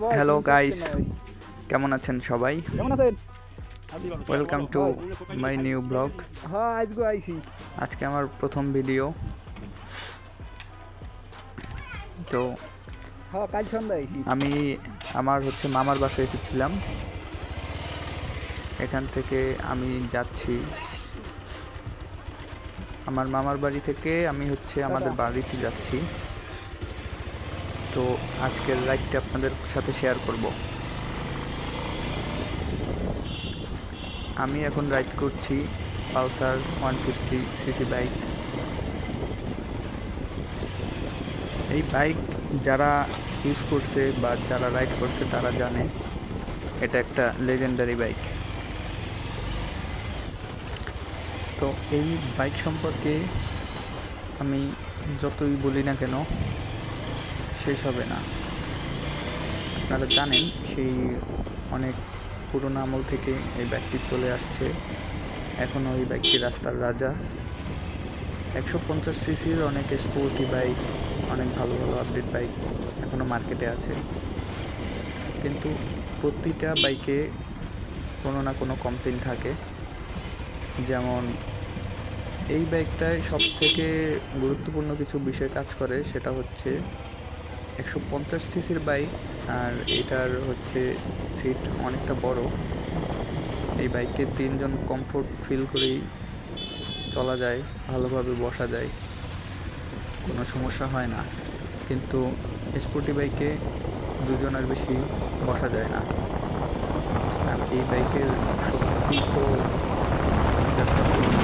Hello guys কেমন আছেন সবাই? কেমন আছেন? Welcome to my new blog আজকে আমার প্রথম ভিডিও তো হ্যাঁ আমি আমার হচ্ছে মামার বাসায় এসেছিলাম। এখান থেকে আমি যাচ্ছি। আমার মামার বাড়ি থেকে আমি হচ্ছে আমাদের বাড়িতে যাচ্ছি। তো আজকের রাইডটা আপনাদের সাথে শেয়ার করব। আমি এখন রাইড করছি Pulsar one fifty CC bike. এই বাইক যারা ইউজ করছে বা যারা রাইড করছে তারা জানে এটা একটা লেজেন্ডারি বাইক। তো এই বাইক সম্পর্কে আমি যতই বলি না কেন শেষ হবে না। আপনারা জানেন সেই অনেক পুরোনো আমল থেকে এই বাইকটি চলে আসছে। এখনও এই বাইকটি রাস্তার রাজা। একশো পঞ্চাশ সিসির অনেক স্পোর্টি বাইক অনেক ভালো ভালো আপডেট বাইক এখনও মার্কেটে আছে। কিন্তু প্রতিটা বাইকে কোনো না কোনো কমপ্লেন থাকে। যেমন, এই বাইকটায় সব থেকে গুরুত্বপূর্ণ কিছু বিষয় কাজ করে সেটা হচ্ছে একশো পঞ্চাশ সিসির বাইক আর এটার হচ্ছে সিট অনেকটা বড়। এই বাইকে তিনজন কমফোর্ট ফিল করেই চলা যায়, ভালোভাবে বসা যায়, কোনো সমস্যা হয় না। কিন্তু স্পোর্টি বাইকে দুজন আর বেশি বসা যায় না। আর এই বাইকের শক্তি তো just অপূর্ণ।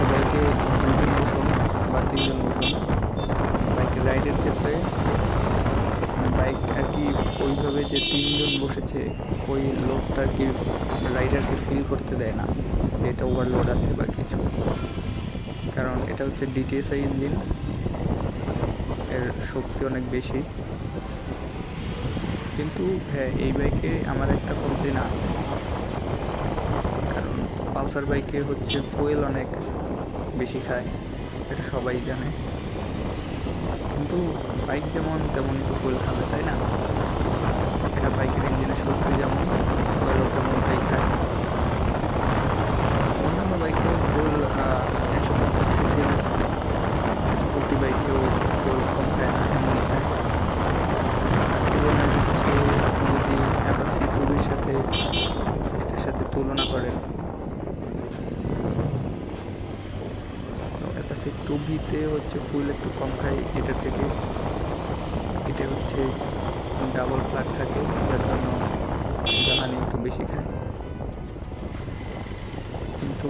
এই বাইকে দুজন বসুন তিনজন বসুন বাইকের রাইডের ক্ষেত্রে, বাইক আর কি ওইভাবে যে তিনজন বসেছে, ওই লোডটা আর কি রাইডারকে ফিল করতে দেয় না। যে এটা ওভারলোড আছে বা কিছু। কারণ এটা হচ্ছে ডিটিএসআই ইঞ্জিন এর শক্তি অনেক বেশি। কিন্তু হ্যাঁ এই বাইকে আমার একটা কমপ্লেন আছে। কারণ পালসার বাইকে হচ্ছে ফুয়েল অনেক বেশি খায়। এটা সবাই জানে। কিন্তু বাইক যেমন তেমনই তো ফুল খাবে তাই না? এটা বাইকের ইঞ্জিনের শক্তি যেমন ফুয়েলও তেমনটাই খায় অন্যান্য বাইকেও ফুল একশো পঞ্চাশ সিসির স্পোর্টি বাইকেও ফুল কম খায় না এমন খায় তুলনায় হচ্ছে আপনি যদি অ্যাপাসি টুবির সাথে এটার সাথে তুলনা করেন তো টুবিতে হচ্ছে ফুল একটু কম খাই এটার থেকে। এটা হচ্ছে ডাবল ফ্ল্যাগ থাকে, যার জন্য জ্বালানি একটু বেশি খায় কিন্তু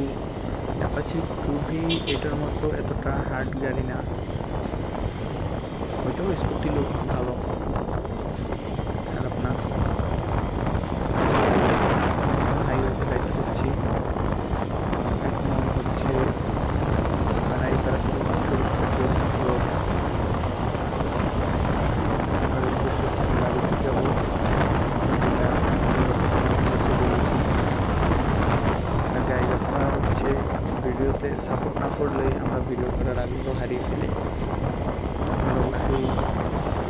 অ্যাপাচি টুবি এটার মতো এতটা হার্ড গাড়ি না। ওইটাও স্কুটি লোক ভালো খারাপ না হাইওয়েতে রাইড করছি এখন হচ্ছে বানাইপাড়া থেকে শরীরপেটে রোড আমার উদ্দেশ্য হচ্ছে আমি বাড়িতে যাব এটা বলতে বলেছি আর গাইড আপনারা হচ্ছে ভিডিওতে সাপোর্ট না করলে আমরা ভিডিও করার আগ্রহ হারিয়ে ফেলি। আপনারা অবশ্যই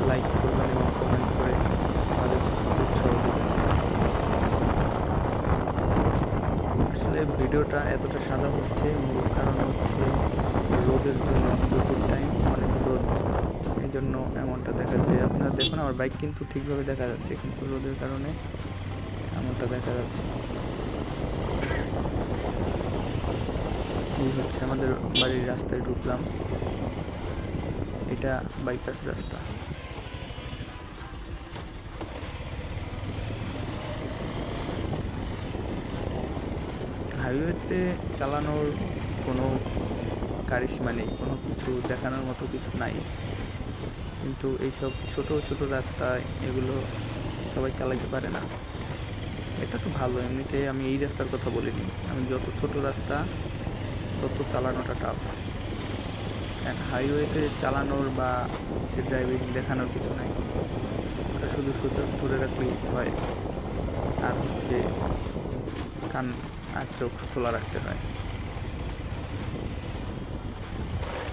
লাইক করবেন এবং কমেন্ট করে আমাদের উৎসাহ দেবেন। আসলে ভিডিওটা এতটা সাদা হচ্ছে, মূল কারণ হচ্ছে রোদের জন্য দুপুর টাইম অনেক রোদ। এই জন্য এমনটা দেখাচ্ছে আপনারা দেখুন, আমার বাইক কিন্তু ঠিকভাবে দেখা যাচ্ছে, কিন্তু রোদের কারণে এমনটা দেখা যাচ্ছে এই হচ্ছে আমাদের বাড়ির রাস্তায় ঢুকলাম। এটা বাইপাস রাস্তা। হাইওয়েতে চালানোর কোনো কারিশমা নেই, কোনো কিছু দেখানোর মতো কিছু নাই। কিন্তু এইসব ছোট ছোট রাস্তায় এগুলো সবাই চালাতে পারে না। এটা তো ভালো, এমনিতে আমি এই রাস্তার কথা বলিনি। আমি যত ছোট রাস্তা তত চালানোটা টাফ এক হাইওয়েতে চালানোর বা হচ্ছে ড্রাইভিং দেখানোর কিছু নাই। ওটা শুধু সুযোগ ধরে রাখলেই হয়। আর হচ্ছে কান আর চোখ খোলা রাখতে হয়।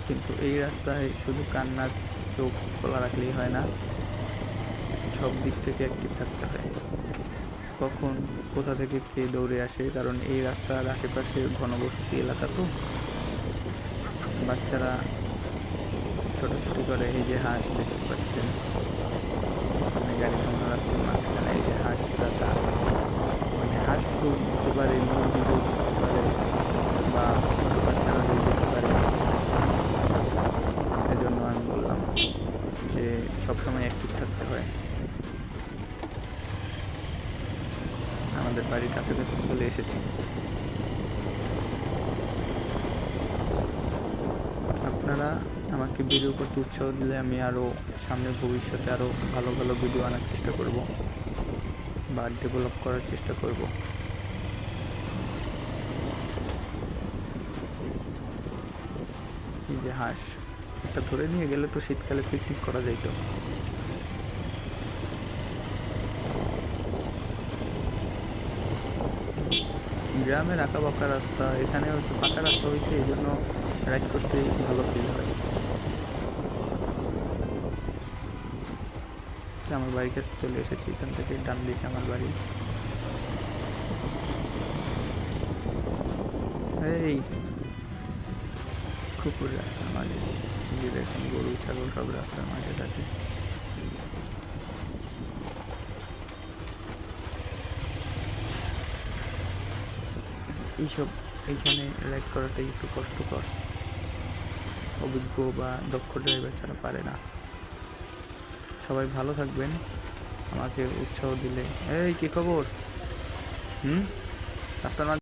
কিন্তু এই রাস্তায় শুধু কান্নার চোখ খোলা রাখলেই হয় না, সব দিক থেকে অ্যাক্টিভ থাকতে হয়। কখন, কোথা থেকে কে দৌড়ে আসে? কারণ এই রাস্তার আশেপাশে ঘনবসতি এলাকা তো। বাচ্চারা ছোটাছুটি করে, এই যে হাঁস দেখতে পাচ্ছেন। সামনে গাড়ি থামানো রাস্তার মাঝখানে এই যে হাঁস রাখা। মানে হাঁস খুব দিতে পারে মুরগি আমাদের বাড়ির কাছাকাছি চলে এসেছি। আপনারা আমাকে ভিডিও করতে উৎসাহ দিলে আমি আরও সামনের ভবিষ্যতে আরও ভালো ভালো ভিডিও আনার চেষ্টা করব বা ডেভেলপ করার চেষ্টা করব। এই যে হাঁস, এটা ধরে নিয়ে গেলে তো শীতকালে পিকনিক করা যাইতো। গ্রামের আঁকা বাঁকা রাস্তা, এখানে হচ্ছে পাকা রাস্তা হয়েছে, এই জন্য রাইড করতে ভালো ফিল হয়। আমার বাড়ির কাছে চলে এসেছি, এখান থেকে ডান দিকে আমার বাড়ি। এই খুপুর রাস্তার মাঝে যে দেখুন, গরু, ছাগল সব রাস্তার মাঝে থাকে। এইসব, এইখানে রাইড করাটাই একটু কষ্টকর। অভিজ্ঞ বা দক্ষ ড্রাইভার ছাড়া পারে না। সবাই ভালো থাকবেন। আমাকে উৎসাহ দিলে। এই, কি খবর? হুম? রাস্তার মাঝে